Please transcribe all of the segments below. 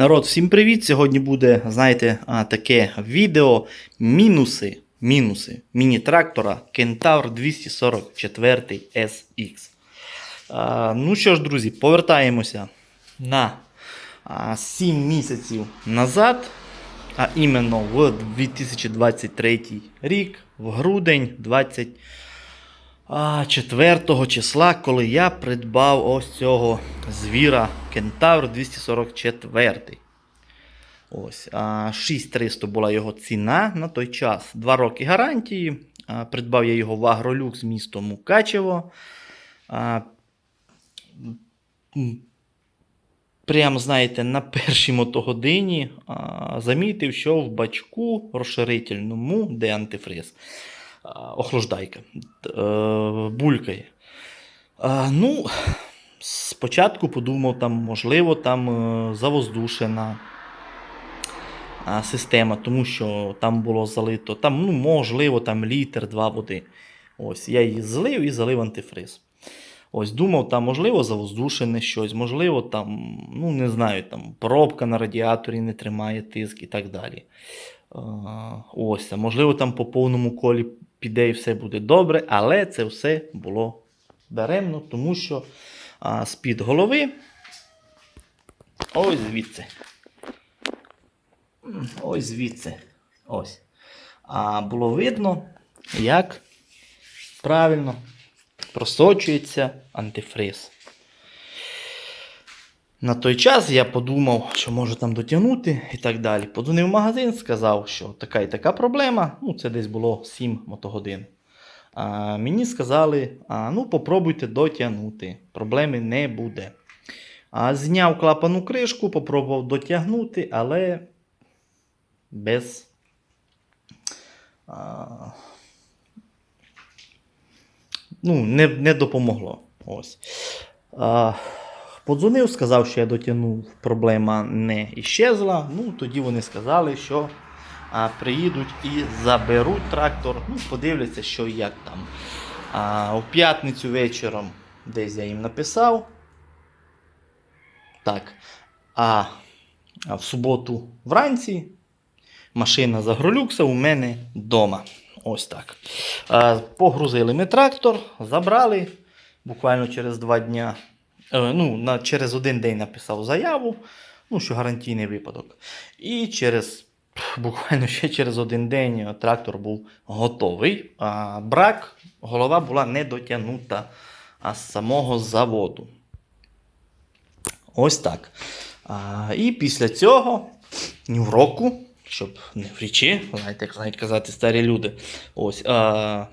Народ, всім привіт! Сьогодні буде, знаєте, таке відео мінуси, мінуси міні-трактора Kentaur 244 SX. Ну що ж, друзі, повертаємося на 7 місяців назад, а іменно в 2023 рік, в грудень 20. А, 4 числа, коли я придбав ось цього звіра Кентавр 244. Ось, а, 6300 була його ціна на той час. Два роки гарантії. Придбав я його в Агролюкс місто Мукачево. А, Прям, знаєте, на першій мотогодині а, замітив, що в бачку розширительному, де антифриз, охлаждайка, е, булькає. Ну, спочатку подумав, там, можливо, там е, завоздушена система, тому що там було залито, там, ну, можливо, там літр-два води. Ось, я її злив і залив антифриз. Ось думав, там, можливо, завоздушене щось, можливо, там, ну, не знаю, там пробка на радіаторі не тримає тиск і так далі. Ось, а можливо, там по повному колі піде і все буде добре, але це все було даремно, тому що з-під голови. Ось звідси. Ось звідси. Ось. А було видно, як правильно просочується антифриз. На той час я подумав, що можу там дотягнути і так далі. Подзвонив в магазин, сказав, що така і така проблема. Ну, це десь було 7 мотогодин. А мені сказали, а, ну попробуйте дотягнути. Проблеми не буде. А зняв клапану кришку, попробував дотягнути, але без. А, ну, не, не допомогло. Ось. А, подзвонив, сказав, що я дотягнув, проблема не іщезла. Ну, тоді вони сказали, що а, приїдуть і заберуть трактор. Ну, подивляться, що як там. А, у п'ятницю вечором десь я їм написав. Так. А, в суботу вранці машина з Агролюкса у мене вдома. Ось так. Погрузили ми трактор, забрали буквально через два дня. Е, ну, на, через один день написав заяву, ну, що гарантійний випадок. І через буквально ще через один день е, трактор був готовий. А брак, голова була не дотягнута з самого заводу. Ось так. А, і після цього, ні в року, щоб не в річі, знаєте, як знають казати старі люди. Ось, а,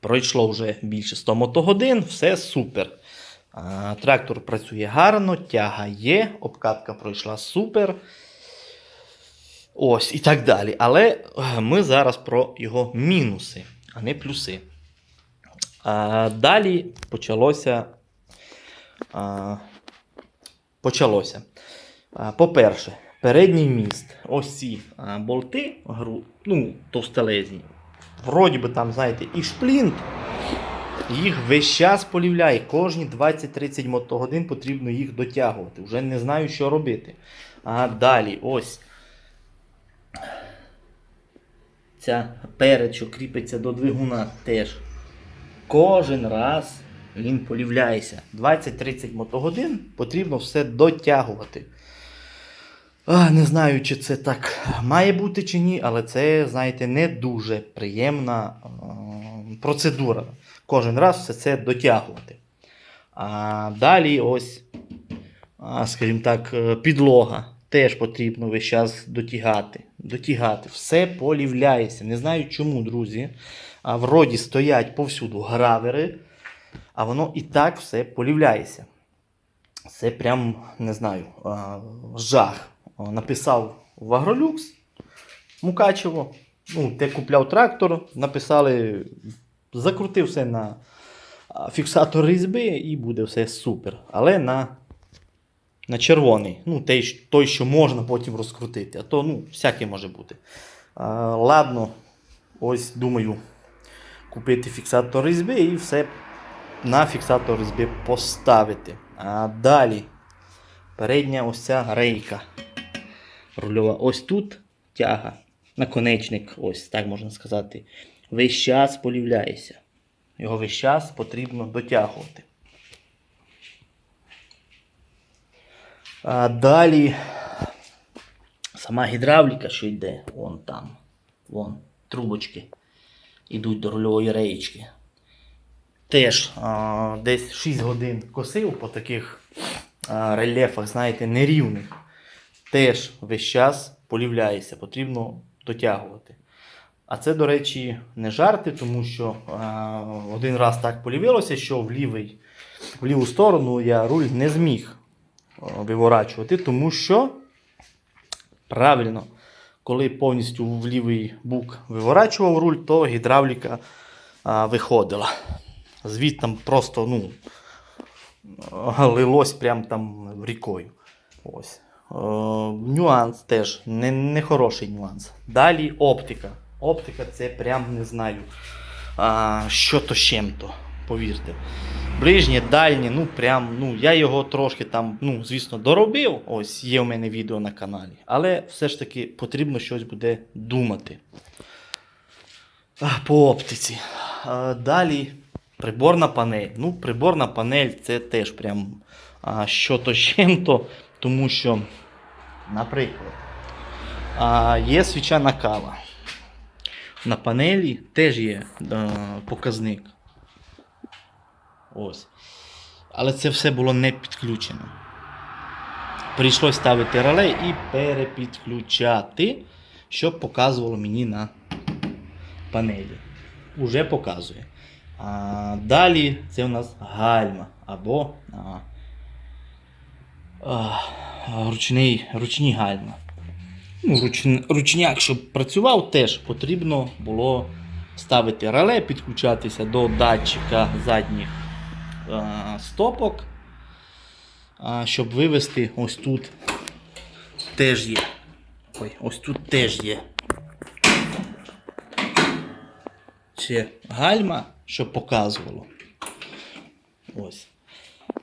пройшло вже більше 100 мотогодин, все супер. Трактор працює гарно, тяга є, обкатка пройшла супер. Ось і так далі. Але е, ми зараз про його мінуси, а не плюси. А, далі почалося. А, почалося. По-перше, передній міст. Ось ці болти, ну, товстелезні. Вроді би там, знаєте, і шплінт. Їх весь час полівляє. Кожні 20-30 мотогодин потрібно їх дотягувати. Вже не знаю, що робити. А далі, ось. Ця перед, що кріпиться до двигуна, теж. Кожен раз він полівляється. 20-30 мотогодин потрібно все дотягувати. А, не знаю, чи це так має бути чи ні, але це, знаєте, не дуже приємна процедура. Кожен раз все це дотягувати. А далі ось, скажімо так, е, підлога. Теж потрібно весь час дотягати. дотягати. Все полівляється. Не знаю чому, друзі. А вроді стоять повсюду гравери, а воно і так все полівляється. Це прям, не знаю, жах. Написав в Агролюкс Мукачево. Ну, те купляв трактор, написали, закрутив все на фіксатор різьби і буде все супер. Але на, на червоний. Ну, той, той, що можна потім розкрутити. А то ну, всяке може бути. А, ладно, ось думаю купити фіксатор різьби і все на фіксатор різьби поставити. А далі передня ось ця рейка. рульова. Ось тут тяга, наконечник, ось так можна сказати. Весь час полівляється. Його весь час потрібно дотягувати. А далі сама гідравліка, що йде, вон там, вон, трубочки йдуть до рульової реєчки. Теж а, десь 6 годин косив по таких а, рельєфах, знаєте, нерівних. Теж весь час полівляється, потрібно дотягувати. А це, до речі, не жарти, тому що один раз так полівилося, що в, лівий, в ліву сторону я руль не зміг виворачувати, тому що правильно, коли повністю в лівий бук виворачував руль, то гідравліка виходила. Звідти там просто ну, лилось прям там рікою. Ось. Нюанс теж не, не хороший нюанс. Далі оптика. Оптика це прям не знаю. А, що то з чим-то, повірте. Ближнє, дальнє, ну прям, ну я його трошки там, ну, звісно, доробив. Ось є у мене відео на каналі. Але все ж таки потрібно щось буде думати. По оптиці. А, далі приборна панель. Ну, приборна панель це теж прям а, що то чим-то, тому що, наприклад, а, є свічана кава. На панелі теж є е, показник. Ось. Але це все було не підключено. Прийшлось ставити реле і перепідключати, щоб показувало мені на панелі. Уже показує. А, далі це у нас гальма або а, а, ручний, ручні гальма. Ну, руч, ручняк, щоб працював, теж потрібно було ставити реле, підключатися до датчика задніх а, стопок, а, щоб вивести ось тут теж є. Ой, ось тут теж є. Ще гальма, щоб показувало. Ось.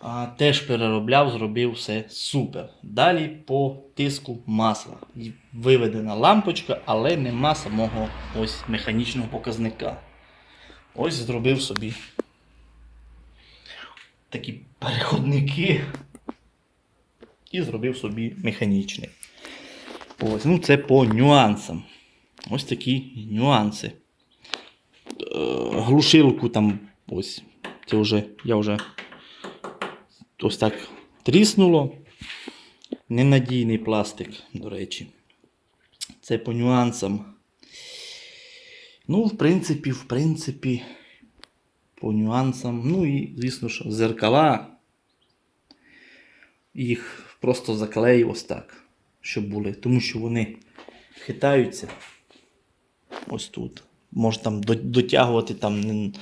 А, теж переробляв, зробив все супер. Далі по тиску масла. Виведена лампочка, але нема самого ось механічного показника. Ось зробив собі такі переходники. І зробив собі механічний. Ось, ну це по нюансам. Ось такі нюанси. Е, глушилку там ось. Це вже я вже ось так тріснуло. Ненадійний пластик, до речі. Це по нюансам. Ну, в принципі, в принципі, по нюансам. Ну і, звісно ж, зеркала. Їх просто заклеїв ось так, щоб були. Тому що вони хитаються ось тут. Може там дотягувати там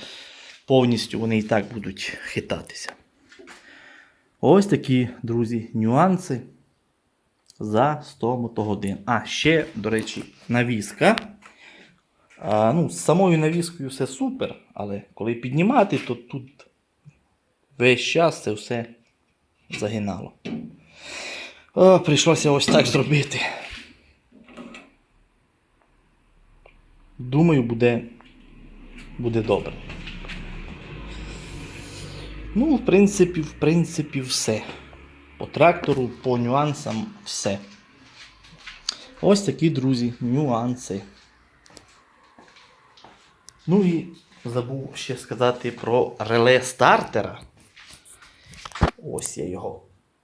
повністю вони і так будуть хитатися. Ось такі, друзі, нюанси за 100 мотогодин. А, ще, до речі, навіска. А, ну, з самою навіскою все супер, але коли піднімати, то тут весь час це все загинало. О, прийшлося ось так зробити. Думаю, буде, буде добре. Ну, в принципі, в принципі, все. По трактору, по нюансам, все. Ось такі, друзі, нюанси. Ну і забув ще сказати про реле стартера. Ось я його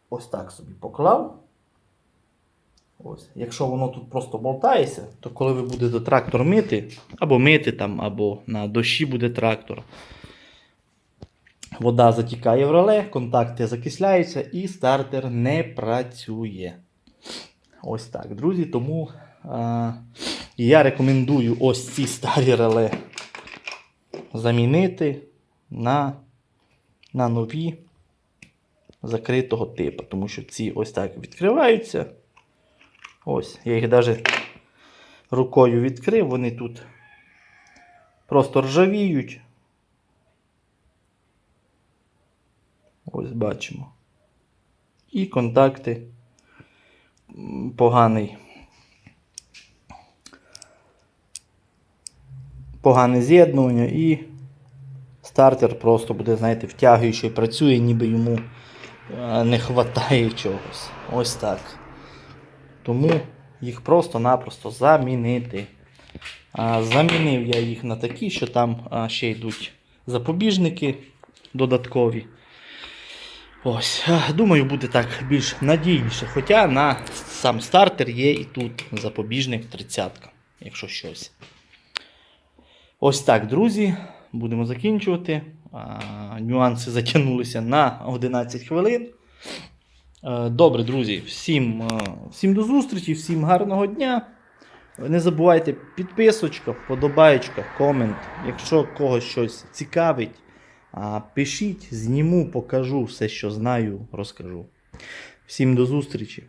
ось так собі поклав. Ось. Якщо воно тут просто болтається, то коли ви будете трактор мити, або мити там, або на дощі буде трактор, вода затікає в реле, контакти закисляються і стартер не працює. Ось так, друзі. Тому а, я рекомендую ось ці старі реле замінити на, на нові закритого типу. Тому що ці ось так відкриваються. Ось, я їх навіть рукою відкрив, вони тут просто ржавіють. Ось бачимо. І контакти поганий. Погане з'єднування і стартер просто буде, знаєте, втягуючий, працює, ніби йому е, не вистачає чогось. Ось так. Тому їх просто-напросто замінити. Замінив я їх на такі, що там ще йдуть запобіжники додаткові. Ось, думаю, буде так більш надійніше. Хоча на сам стартер є і тут запобіжник 30, якщо щось. Ось так, друзі, будемо закінчувати. Нюанси затягнулися на 11 хвилин. Е, Добре, друзі, всім, е, всім до зустрічі, всім гарного дня. Не забувайте підписочка, вподобаєчка, комент. Якщо когось щось цікавить, а, пишіть, зніму, покажу все, що знаю, розкажу. Всім до зустрічі!